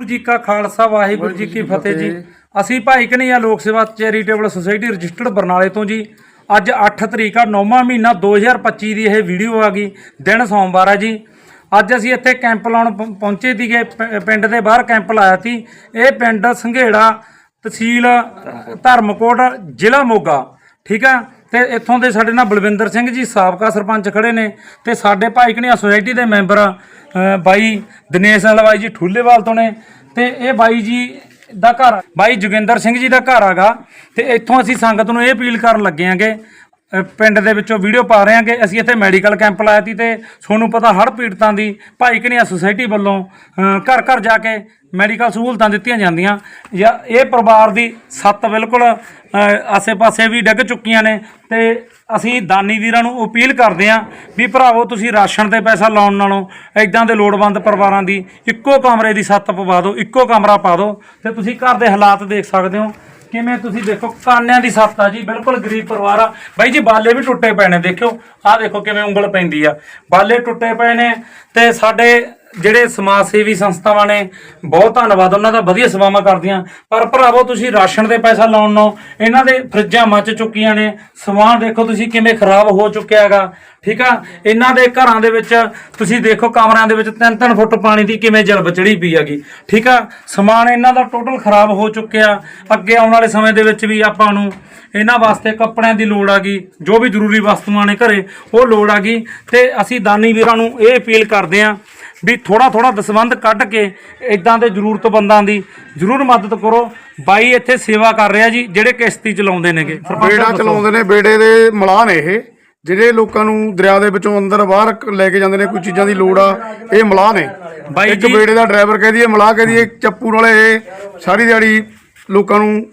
ਵਾਹਿਗੁਰੂ ਜੀ ਕਾ ਖਾਲਸਾ ਵਾਹਿਗੁਰੂ ਜੀ ਕੀ ਫਤਿਹ ਜੀ। ਅਸੀਂ ਭਾਈ ਕਨਈਆ ਲੋਕ ਸੇਵਾ ਚੈਰੀਟੇਬਲ ਸੁਸਾਇਟੀ ਰਜਿਸਟਰਡ ਬਰਨਾਲੇ ਤੋਂ ਜੀ। ਅੱਜ 8 ਤਰੀਕ ਆ 9ਵਾਂ ਮਹੀਨਾ 2025 ਦੀ ਇਹ ਵੀਡੀਓ ਆ ਗਈ ਦਿਨ ਸੋਮਵਾਰ ਆ ਜੀ। ਅੱਜ ਅਸੀਂ ਇੱਥੇ ਕੈਂਪ ਲਾਉਣ ਪਹੁੰ- ਪਹੁੰਚੇ ਸੀਗੇ ਪਿੰਡ ਦੇ ਬਾਹਰ ਕੈਂਪ ਲਾਇਆ ਸੀ। ਇਹ ਪਿੰਡ ਸੰਘੇੜਾ ਤਹਿਸੀਲ ਧਰਮਕੋਟ ਜ਼ਿਲ੍ਹਾ ਮੋਗਾ। ਠੀਕ ਆ? ਤੇ ਇੱਥੋਂ ਦੇ ਸਾਡੇ ਨਾਲ ਬਲਵਿੰਦਰ ਸਿੰਘ ਜੀ, ਸਾਬਕਾ ਸਰਪੰਚ ਖੜੇ ਨੇ ਤੇ ਸਾਡੇ ਭਾਈ ਕਨਈਆ ਸੁਸਾਇਟੀ ਦੇ ਮੈਂਬਰ ਬਾਈ ਦਿਨੇਸ਼ ਹਲਵਾਈ ਜੀ ਠੂਲੇਵਾਲ ਤੋਂ ਨੇ ਤੇ ਇਹ ਬਾਈ ਜੀ ਦਾ ਘਰ ਬਾਈ ਜੋਗਿੰਦਰ ਸਿੰਘ ਜੀ ਦਾ ਘਰ ਆਗਾ ਤੇ ਇੱਥੋਂ ਅਸੀਂ ਸੰਗਤ ਨੂੰ ਇਹ ਅਪੀਲ ਕਰਨ ਲੱਗੇ ਆਂਗੇ ਪਿੰਡ ਦੇ ਵਿੱਚੋਂ ਵੀਡੀਓ ਪਾ ਰਹੇ ਹਾਂ ਕਿ ਅਸੀਂ ਇੱਥੇ ਮੈਡੀਕਲ ਕੈਂਪ ਲਾਇਆ ਸੀ ਤੇ ਤੁਹਾਨੂੰ ਪਤਾ ਹੜ੍ਹ ਪੀੜਤਾਂ ਦੀ ਭਾਈ ਕਨਈਆ ਸੁਸਾਇਟੀ ਵੱਲੋਂ ਘਰ ਘਰ ਜਾ ਕੇ ਮੈਡੀਕਲ ਸਹੂਲਤਾਂ ਦਿੱਤੀਆਂ ਜਾਂਦੀਆਂ। ਜਾਂ ਇਹ ਪਰਿਵਾਰ ਦੀ ਸੱਤ ਬਿਲਕੁਲ ਆਸੇ-ਪਾਸੇ ਵੀ ਡਿੱਗ ਚੁੱਕੀਆਂ ਨੇ ਤੇ ਅਸੀਂ ਦਾਨੀ ਵੀਰਾਂ ਨੂੰ ਅਪੀਲ ਕਰਦੇ ਆਂ ਵੀ ਭਰਾਵੋ, ਤੁਸੀਂ ਰਾਸ਼ਨ ਤੇ ਪੈਸਾ ਲਾਉਣ ਨਾਲੋਂ ਐਦਾਂ ਦੇ ਲੋੜਵੰਦ ਪਰਿਵਾਰਾਂ ਦੀ ਇੱਕੋ ਕਮਰੇ ਦੀ ਸੱਤ ਪਵਾ ਦਿਓ, ਇੱਕੋ ਕਮਰਾ ਪਾ ਦਿਓ ਤੇ ਤੁਸੀਂ ਘਰ ਦੇ ਹਾਲਾਤ ਦੇਖ ਸਕਦੇ ਹੋ। ਕਿਵੇਂ ਤੁਸੀਂ ਦੇਖੋ, ਕਾਨਿਆਂ ਦੀ ਛੱਤ ਆ ਜੀ, ਬਿਲਕੁਲ ਗਰੀਬ ਪਰਿਵਾਰ ਆ। ਬਾਈ ਜੀ, ਬਾਲੇ ਵੀ ਟੁੱਟੇ ਪਏ ਨੇ, ਦੇਖਿਓ। ਆਹ ਦੇਖੋ ਕਿਵੇਂ ਉਂਗਲ ਪੈਂਦੀ ਆ। ਬਾਲੇ ਟੁੱਟੇ ਪਏ ਨੇ ਤੇ ਸਾਡੇ ਜਿਹੜੇ ਸਮਾਜ ਸੇਵੀ ਸੰਸਥਾਵਾਂ ਨੇ, ਬਹੁਤ ਧੰਨਵਾਦ, ਉਹਨਾਂ ਦਾ ਵਧੀਆ ਸੇਵਾਵਾਂ ਕਰਦੀਆਂ। ਪਰ ਭਰਾਵੋ, ਤੁਸੀਂ ਰਾਸ਼ਨ ਤੇ ਪੈਸਾ ਲਾਉਣ ਨੂੰ ਇਹਨਾਂ ਦੇ ਫਰਿੱਜਾਂ ਮੱਚ ਚੁੱਕੀਆਂ ਨੇ। ਸਮਾਨ ਦੇਖੋ ਤੁਸੀਂ ਕਿਵੇਂ ਖਰਾਬ ਹੋ ਚੁੱਕਿਆ ਹੈਗਾ, ਠੀਕ ਆ? ਇਹਨਾਂ ਦੇ ਘਰਾਂ ਦੇ ਵਿੱਚ, ਤੁਸੀਂ ਦੇਖੋ ਕਮਰਿਆਂ ਦੇ ਵਿੱਚ 3-3 ਫੁੱਟ ਪਾਣੀ ਦੀ ਕਿਵੇਂ ਜਲ ਚੜੀ ਪਈ ਹੈਗੀ, ਠੀਕ ਆ? ਸਮਾਨ ਇਹਨਾਂ ਦਾ ਟੋਟਲ ਖਰਾਬ ਹੋ ਚੁੱਕਿਆ। ਅੱਗੇ ਆਉਣ ਵਾਲੇ ਸਮੇਂ ਦੇ ਵਿੱਚ ਵੀ ਆਪਾਂ ਨੂੰ ਇਹਨਾਂ ਵਾਸਤੇ ਕੱਪੜਿਆਂ ਦੀ ਲੋੜ ਆ ਗਈ ਜੋ ਵੀ ਜ਼ਰੂਰੀ ਵਸਤੂਆਂ ਨੇ ਘਰੇ, ਉਹ ਲੋੜ ਆ ਗਈ ਤੇ ਅਸੀਂ ਦਾਨੀ ਵੀਰਾਂ ਨੂੰ ਇਹ ਅਪੀਲ ਕਰਦੇ ਆਂ ਵੀ ਥੋੜਾ ਥੋੜਾ ਦਸਵੰਧ ਕੱਢ ਕੇ ਇਦਾਂ ਦੇ ਜ਼ਰੂਰਤਮੰਦਾਂ ਦੀ ਜ਼ਰੂਰ ਮਦਦ ਕਰੋ। ਬਾਈ ਇੱਥੇ ਸੇਵਾ ਕਰ ਰਿਹਾ ਜੀ ਜਿਹੜੇ ਕਿਸ਼ਤੀ ਚਲਾਉਂਦੇ ਨੇਗੇ। ਬੇੜਾ। ਚਲਾਉਂਦੇ ਨੇ ਬੇੜੇ ਦੇ ਮਲਾਹ ਨੇ ਇਹ। ਜਿਹੜੇ ਲੋਕਾਂ ਨੂੰ ਦਰਿਆ ਦੇ ਵਿੱਚੋਂ ਅੰਦਰ ਬਾਹਰ ਲੈ ਕੇ ਜਾਂਦੇ ਨੇ ਕੋਈ ਚੀਜ਼ਾਂ ਦੀ ਲੋੜ ਆ ਇਹ ਮਲਾਹ ਨੇ। ਬਾਈ ਜੀ- ਬੇੜੇ ਦਾ ਡਰਾਈਵਰ ਕਹਿ ਦਈਏ ਮਲਾਹ ਕਹਿ ਦਈਏ ਚੱਪੂ ਵਾਲੇ ਇਹ ਸਾਰੀ ਦਿਹਾੜੀ ਲੋਕਾਂ ਨੂੰ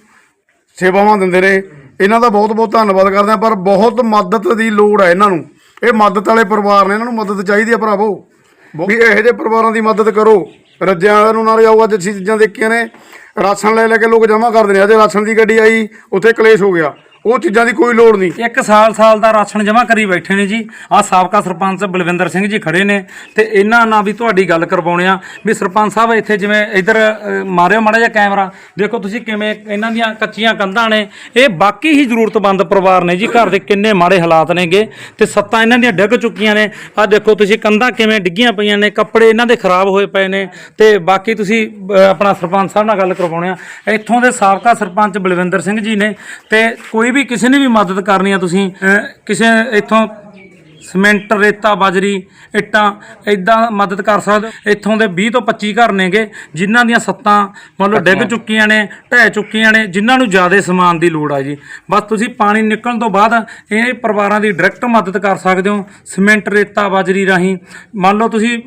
ਸੇਵਾਵਾਂ ਦਿੰਦੇ ਨੇ। ਇਹਨਾਂ ਦਾ ਬਹੁਤ ਬਹੁਤ ਧੰਨਵਾਦ ਕਰਦੇ ਆ ਪਰ ਬਹੁਤ ਮਦਦ ਦੀ ਲੋੜ ਹੈ ਇਹਨਾਂ ਨੂੰ। ਇਹ ਮਦਦ ਵਾਲੇ ਪਰਿਵਾਰ ਨੇ ਇਹਨਾਂ ਨੂੰ ਮਦਦ ਚਾਹੀਦੀ ਆ ਭਰਾਵੋ। ਵੀ ਇਹੋ ਜਿਹੇ ਪਰਿਵਾਰਾਂ ਦੀ ਮਦਦ ਕਰੋ। ਰੱਜਿਆਂ ਵਾਲਿਆਂ ਨੂੰ ਨਾਲ ਅੱਜ ਅਸੀਂ ਚੀਜ਼ਾਂ ਦੇਖੀਆਂ ਨੇ। ਰਾਸ਼ਨ ਲੈ ਲੈ ਕੇ ਲੋਕ ਜਮ੍ਹਾਂ ਕਰਦੇ ਨੇ। ਅਜੇ ਰਾਸ਼ਨ ਦੀ ਗੱਡੀ ਆਈ, ਉੱਥੇ ਕਲੇਸ਼ ਹੋ ਗਿਆ। ਉਹ ਚੀਜ਼ਾਂ ਦੀ ਕੋਈ ਲੋੜ ਨਹੀਂ। ਇੱਕ ਸਾਲ ਸਾਲ ਦਾ ਰਾਸ਼ਨ ਜਮ੍ਹਾਂ ਕਰੀ ਬੈਠੇ ਨੇ ਜੀ। ਆ ਸਾਬਕਾ ਸਰਪੰਚ ਬਲਵਿੰਦਰ ਸਿੰਘ ਜੀ ਖੜੇ ਨੇ ਤੇ ਇਹਨਾਂ ਨਾਲ ਵੀ ਤੁਹਾਡੀ ਗੱਲ ਕਰਵਾਉਣੇ ਆ ਵੀ ਸਰਪੰਚ ਸਾਹਿਬ ਇੱਥੇ ਜਿਵੇਂ ਇਧਰ ਮਾਰਿਓ ਮਾੜਾ ਜਿਹਾ ਕੈਮਰਾ। ਦੇਖੋ ਤੁਸੀਂ ਕਿਵੇਂ ਇਹਨਾਂ ਦੀਆਂ ਕੱਚੀਆਂ ਕੰਧਾਂ ਨੇ। ਇਹ ਬਾਕੀ ਹੀ ਜ਼ਰੂਰਤਮੰਦ ਪਰਿਵਾਰ ਨੇ ਜੀ। ਘਰ ਦੇ ਕਿੰਨੇ ਮਾੜੇ ਹਾਲਾਤ ਨੇਗੇ ਤੇ ਸੱਤਾਂ ਇਹਨਾਂ ਦੀਆਂ ਡਿੱਗ ਚੁੱਕੀਆਂ ਨੇ। ਆ ਦੇਖੋ ਤੁਸੀਂ ਕੰਧਾਂ ਕਿਵੇਂ ਡਿੱਗੀਆਂ ਪਈਆਂ ਨੇ, ਕੱਪੜੇ ਇਹਨਾਂ ਦੇ ਖਰਾਬ ਹੋਏ ਪਏ ਨੇ ਤੇ ਬਾਕੀ ਤੁਸੀਂ ਆਪਣਾ ਸਰਪੰਚ ਸਾਹਿਬ ਨਾਲ ਗੱਲ ਕਰਵਾਉਣੇ ਆ। ਇੱਥੋਂ ਦੇ ਸਾਬਕਾ ਸਰਪੰਚ ਬਲਵਿੰਦਰ ਸਿੰਘ ਜੀ ਨੇ ਤੇ ਕੋਈ ਵੀ ਕਿਸੇ ਨੇ ਵੀ ਮਦਦ ਕਰਨੀ ਆ ਤੁਸੀਂ ਅ, ਕਿਸੇ ਇੱਥੋਂ ਸਿਮੈਂਟ ਰੇਤਾ ਬਾਜਰੀ ਇੱਟਾਂ ਇਦਾਂ ਮਦਦ ਕਰ ਸਕਦੇ। ਇੱਥੋਂ ਦੇ 20 ਤੋਂ 25 ਘਰ ਨੇਗੇ ਜਿਨ੍ਹਾਂ ਦੀਆਂ ਸੱਤਾਂ ਮੰਨ ਲਓ ਡਿੱਗ ਚੁੱਕੀਆਂ ਨੇ ਢਹਿ ਚੁੱਕੀਆਂ ਨੇ ਜਿਨ੍ਹਾਂ ਨੂੰ ਜ਼ਿਆਦਾ ਸਮਾਨ ਦੀ ਲੋੜ ਆ ਜੀ। ਬਸ ਤੁਸੀਂ ਪਾਣੀ ਨਿਕਲਣ ਤੋਂ ਬਾਅਦ ਇਹ ਪਰਿਵਾਰਾਂ ਦੀ ਡਾਇਰੈਕਟ ਮਦਦ ਕਰ ਸਕਦੇ ਹੋ ਸਿਮੈਂਟ ਰੇਤਾ ਬਾਜਰੀ ਰਾਹੀਂ। ਮੰਨ ਲਓ ਤੁਸੀਂ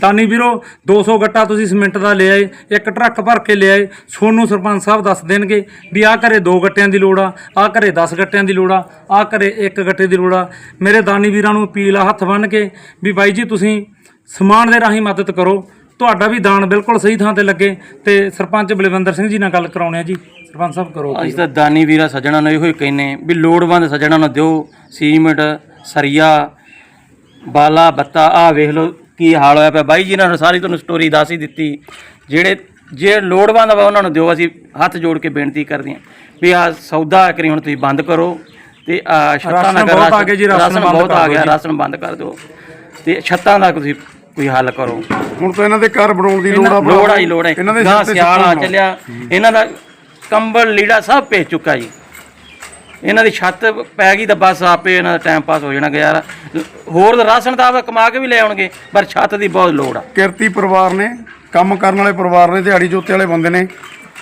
ਦਾਨੀ ਵੀਰੋ 200 ਗੱਟਾ ਤੁਸੀਂ ਸਿਮੈਂਟ ਦਾ ਲੈ ਆਏ ਇੱਕ ਟਰੱਕ ਭਰ ਕੇ ਲੈ ਆਏ ਸੋਨੂੰ ਸਰਪੰਚ ਸਾਹਿਬ ਦੱਸ ਦੇਣਗੇ ਵੀ ਆਹ ਘਰੇ ਦੋ ਗੱਟਿਆਂ ਦੀ ਲੋੜ ਆ ਆਹ ਘਰੇ 10 ਗੱਟਿਆਂ ਦੀ ਲੋੜ ਆ ਆਹ ਘਰੇ ਇੱਕ ਗੱਟੇ ਦੀ ਲੋੜ ਆ। ਮੇਰੇ ਦਾਨੀ ਵੀਰਾਂ ਨੂੰ ਅਪੀਲ ਆ ਹੱਥ ਬੰਨ੍ਹ ਕੇ ਵੀ ਬਾਈ ਜੀ ਤੁਸੀਂ ਸਮਾਨ ਦੇ ਰਾਹੀਂ ਮਦਦ ਕਰੋ। ਤੁਹਾਡਾ ਵੀ ਦਾਨ ਬਿਲਕੁਲ ਸਹੀ ਥਾਂ ਤੇ ਲੱਗੇ ਤੇ ਸਰਪੰਚ ਬਲਵਿੰਦਰ ਸਿੰਘ ਜੀ ਨਾਲ ਗੱਲ ਕਰਾਉਣੇ ਆ ਜੀ। ਸਰਪੰਚ ਸਾਹਿਬ ਕਰੋ ਅਸੀਂ ਤਾਂ ਦਾਨੀ ਵੀਰਾ ਸੱਜਣਾ ਨੂੰ ਇਹੋ ਹੀ ਕਹਿੰਨੇ ਵੀ ਲੋੜਵੰਦ ਸੱਜਣਾ ਨੂੰ ਦਿਓ ਸੀਮਿੰਟ ਸਰੀਆ ਬਾਲਾ ਬੱਤਾ ਆ ਵੇਖ ਲਓ ਕੀ ਹਾਲ ਹੋਇਆ ਪਿਆ। ਬਾਈ ਜੀ ਨੇ ਸਾਰੀ ਤੁਹਾਨੂੰ ਸਟੋਰੀ ਦੱਸ ਹੀ ਦਿੱਤੀ। ਜਿਹੜੇ ਜੇ ਲੋੜਵੰਦ ਵਾ ਉਹਨਾਂ ਨੂੰ ਦਿਓ ਅਸੀਂ ਹੱਥ ਜੋੜ ਕੇ ਬੇਨਤੀ ਕਰਦੇ ਹਾਂ ਵੀ ਆ ਸੌਦਾ ਕਰੀ ਹੁਣ ਤੁਸੀਂ ਬੰਦ ਕਰੋ। ਤੇ ਆ ਛੱਤਾਂ ਰਾਸ਼ਨ ਦਾ ਬਹੁਤ ਆ ਗਿਆ ਜੀ, ਰਾਸ਼ਨ ਰਾਸ਼ਨ ਬੰਦ ਬਹੁਤ ਕਰ ਆ ਦਿਓ ਗਿਆ ਜੀ। ਰਾਸ਼ਨ ਬੰਦ ਕਰ ਦਿਓ। ਤੇ ਛੱਤਾਂ ਦਾ ਤੁਸੀਂ ਕੋਈ ਹੱਲ ਕਰੋ। ਹੁਣ ਤਾਂ ਇਹਨਾਂ ਦੇ ਘਰ ਬਣਾਉਣ ਦੀ ਲੋੜ ਆ ਭਰਾਵੋ। ਲੋੜ ਆਈ ਲੋੜ ਹੈ ਇਹਨਾਂ ਦੇ ਗਾਂ ਸਿਰ ਤੇ ਸਿਆਲ ਆ ਛੱਤਾਂ ਚੱਲਿਆ। ਇਹਨਾਂ ਦਾ ਕੰਬਲ ਲੀੜਾ ਸਭ ਪੇ ਚੁੱਕਾ ਜੀ। ਇਹਨਾਂ ਦੀ ਛੱਤ ਪੈ ਗਈ ਤਾਂ ਬਸ ਆਪੇ ਇਹਨਾਂ ਦਾ ਟਾਈਮ ਪਾਸ ਹੋ ਜਾਣਾ ਯਾਰ ਹੋਰ ਰਾਸ਼ਨ ਤਾਂ ਆਪ ਕਮਾ ਕੇ ਵੀ ਲੈ ਆਉਣਗੇ ਪਰ ਛੱਤ ਦੀ ਬਹੁਤ ਲੋੜ ਆ। ਕਿਰਤੀ ਪਰਿਵਾਰ ਨੇ ਕੰਮ ਕਰਨ ਵਾਲੇ ਪਰਿਵਾਰ ਨੇ ਦਿਹਾੜੀ ਜੋਤੇ ਵਾਲੇ ਬੰਦੇ ਨੇ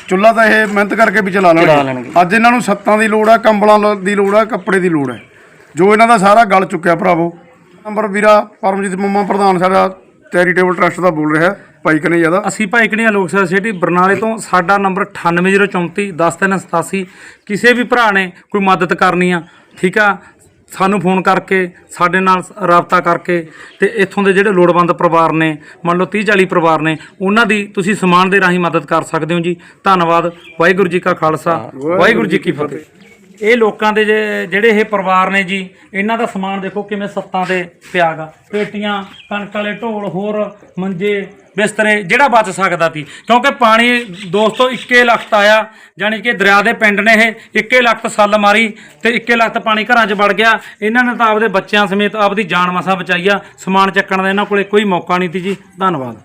ਚੁੱਲ੍ਹਾ ਤਾਂ ਇਹ ਮਿਹਨਤ ਕਰਕੇ ਵੀ ਚਲਾ ਚਲਾ ਲੈਣਗੇ। ਲੈਣਗੇ। ਅੱਜ ਇਹਨਾਂ ਨੂੰ ਸੱਤਾਂ ਦੀ ਲੋੜ ਆ ਕੰਬਲਾਂ ਲ- ਦੀ ਲੋੜ ਆ ਕੱਪੜੇ ਦੀ ਲੋੜ ਹੈ ਜੋ ਇਹਨਾਂ ਦਾ ਸਾਰਾ ਗਲ ਚੁੱਕਿਆ ਭਰਾਵੋ। ਨੰਬਰ ਵੀਰਾ ਪਰਮਜੀਤ ਮੰਮਾ ਪ੍ਰਧਾਨ ਸਾਡਾ ਚੈਰੀਟੇਬਲ ਟਰਸਟ ਦਾ ਬੋਲ ਰਿਹਾ ਭਾਈ ਕਨਈਆ ਦਾ। ਅਸੀਂ ਭਾਈ ਕਣੀਆ ਲੋਕ ਸੇਵਾ ਸੋਸਾਇਟੀ ਬਰਨਾਲੇ ਤੋਂ ਸਾਡਾ ਨੰਬਰ 9834 10387 ਕਿਸੇ ਵੀ ਭਰਾ ਨੇ ਕੋਈ ਮਦਦ ਕਰਨੀ ਆ ਠੀਕ ਆ? ਸਾਨੂੰ ਫੋਨ ਕਰਕੇ ਸਾਡੇ ਨਾਲ ਰਾਬਤਾ ਕਰਕੇ ਤੇ ਇੱਥੋਂ ਦੇ ਜਿਹੜੇ ਲੋੜਵੰਦ ਪਰਿਵਾਰ ਨੇ ਮੰਨ ਲਓ 30 40 ਪਰਿਵਾਰ ਨੇ ਉਹਨਾਂ ਦੀ ਤੁਸੀਂ ਸਮਾਨ ਦੇ ਰਾਹੀਂ ਮਦਦ ਕਰ ਸਕਦੇ ਹੋ ਜੀ। ਧੰਨਵਾਦ ਵਾਹਿਗੁਰੂ ਜੀ ਕਾ ਖਾਲਸਾ ਵਾਹਿਗੁਰੂ ਜੀ ਕੀ ਫਤਿਹ। ਇਹ ਲੋਕਾਂ ਦੇ ਜਿਹੜੇ ਇਹ ਪਰਿਵਾਰ ਨੇ ਜੀ ਇਹਨਾਂ ਦਾ ਸਮਾਨ ਦੇਖੋ ਕਿਵੇਂ ਸੱਤਾਂ ਤੇ ਪਿਆਗਾ। ਪੇਟੀਆਂ ਕਣਕ ਵਾਲੇ ਢੋਲ ਹੋਰ ਮੰਜੇ ਬਿਸਤਰੇ, ਜਿਹੜਾ ਬਚ ਸਕਦਾ ਸੀ। ਕਿਉਂਕਿ ਪਾਣੀ ਦੋਸਤੋ ਇੱਕੇ ਲਖਤ ਆਇਆ, ਜਾਣੀ ਕਿ ਦਰਿਆ ਦੇ ਪਿੰਡ ਨੇ ਇਹ ਇੱਕੇ ਲਖਤ ਸੱਲ ਮਾਰੀ ਤੇ ਇੱਕੇ ਲਖਤ ਪਾਣੀ ਘਰਾਂ 'ਚ ਵੜ ਗਿਆ। ਇਹਨਾਂ ਨੇ ਤਾਂ ਆਪਦੇ ਬੱਚਿਆਂ ਸਮੇਤ ਆਪਦੀ ਜਾਨ ਮਸਾਂ ਬਚਾਈ ਆ। ਸਮਾਨ ਚੱਕਣ ਦਾ ਇਹਨਾਂ ਕੋਲੇ ਕੋਈ ਮੌਕਾ ਨਹੀਂ ਸੀ ਜੀ। ਧੰਨਵਾਦ।